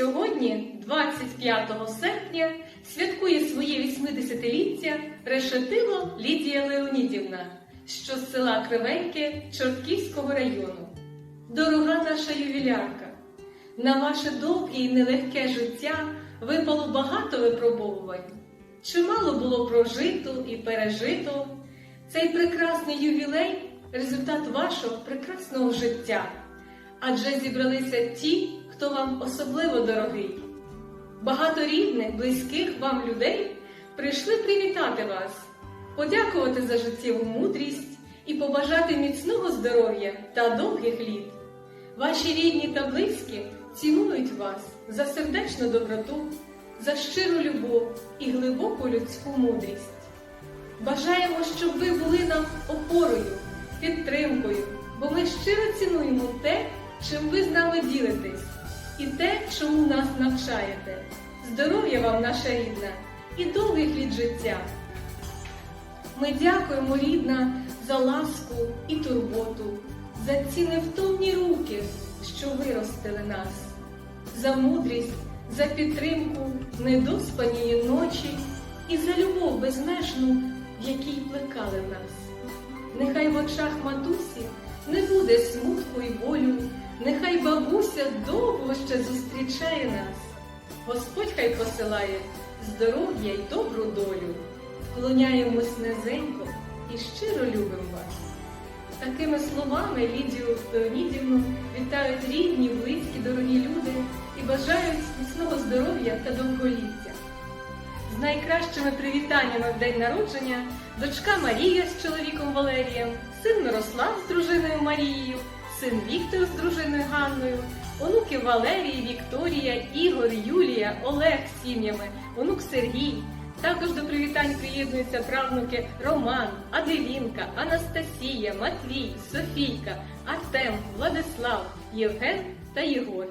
Сьогодні, 25 серпня, святкує своє 80-ліття Решетило Лідія Леонідівна, що з села Кривеньке Чортківського району. Дорога наша ювілярка, на ваше довге і нелегке життя випало багато випробовувань. Чимало було прожито і пережито. Цей прекрасний ювілей результат вашого прекрасного життя. Адже зібралися ті, хто вам особливо дорогий. Багато рідних, близьких вам людей прийшли привітати вас, подякувати за життєву мудрість і побажати міцного здоров'я та довгих літ. Ваші рідні та близькі цінують вас за сердечну доброту, за щиру любов і глибоку людську мудрість. Бажаємо, щоб ви були нам опорою, підтримкою, бо ми щиро цінуємо те, чим ви з нами ділитесь, і те, чому нас навчаєте. Здоров'я вам, наша рідна, і довгих літ життя. Ми дякуємо, рідна, за ласку і турботу, за ці невтомні руки, що виростили нас, за мудрість, за підтримку недоспаної ночі і за любов безмежну, в якій плекали нас. Нехай в очах матусі не буде смутку й болю, нехай бабуся довго ще зустрічає нас. Господь хай посилає здоров'я й добру долю. Вклоняємось низенько і щиро любимо вас. Такими словами Лідію Леонідівну вітають рідні, близькі, дорогі люди і бажають міцного здоров'я та довголіття. З найкращими привітаннями в день народження дочка Марія з чоловіком Валерієм, син Мирослав з дружиною Марією, син Віктор з дружиною Ганною, онуки Валерій, Вікторія, Ігор, Юлія, Олег з сім'ями, онук Сергій. Також до привітань приєднуються правнуки Роман, Аделінка, Анастасія, Матвій, Софійка, Артем, Владислав, Євген та Єгор.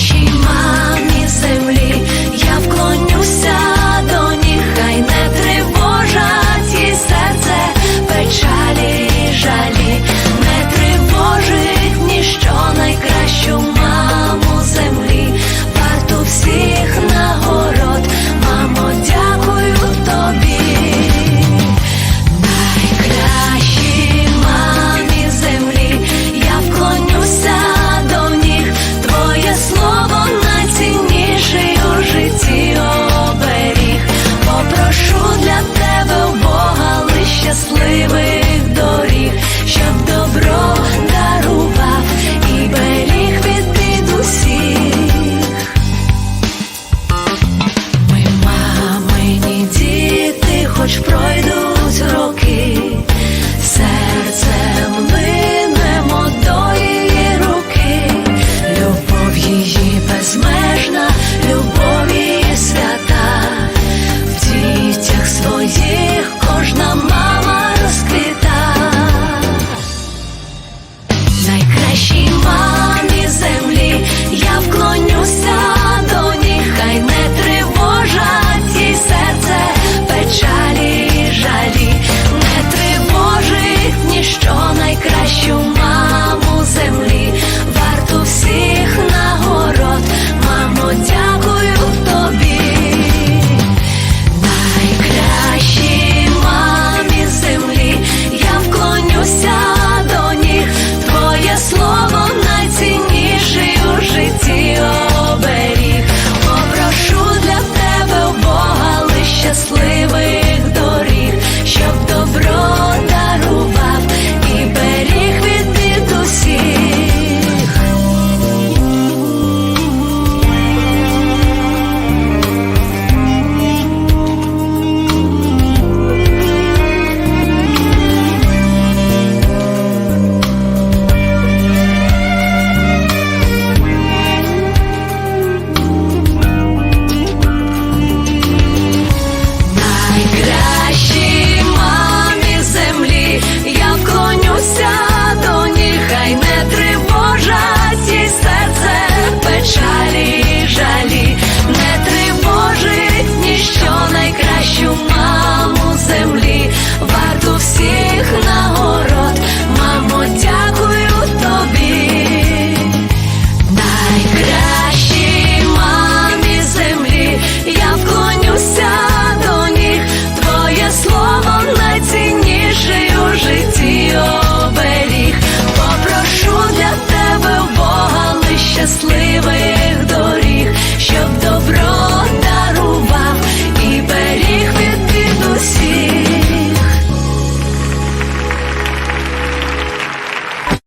she